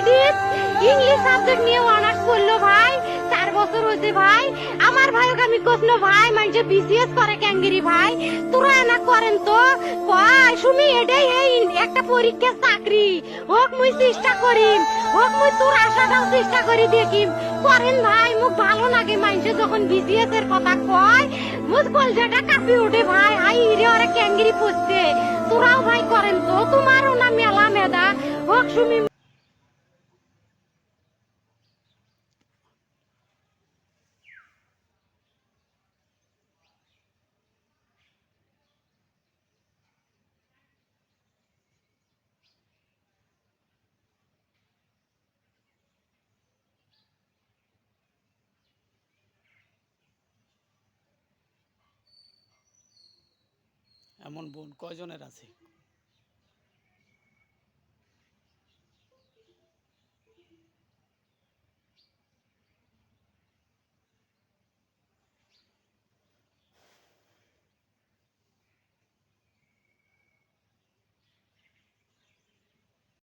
রুকিয়া English subject নিয়ে honours করল ভাই, চার বছর হয়েছে ভাই। আমার ভাই আমি কখনো ভাই মানে বিসিএস করে ক্যাঙ্গেরি ভাই। তোরা না করেন তো? কয় শুনি এটাই এই একটা পরীক্ষার চাকরি। হোক মুই চেষ্টা করিম, হোক মুই তোর আশাটাও চেষ্টা করি দেখিম। করেন ভাই মুখ ভালো লাগে মানুষে যখন বিসিএস এর কথা কয়। মুখ কলজাটা কাঁপি ওঠে ভাই, হাই রে ওরা ক্যাঙ্গেরি পড়ছে। তোরাও ভাই করেন তো, তোমারও না মেলা মেদা। হোক শুনি এমন বোন কয়জনের আছে?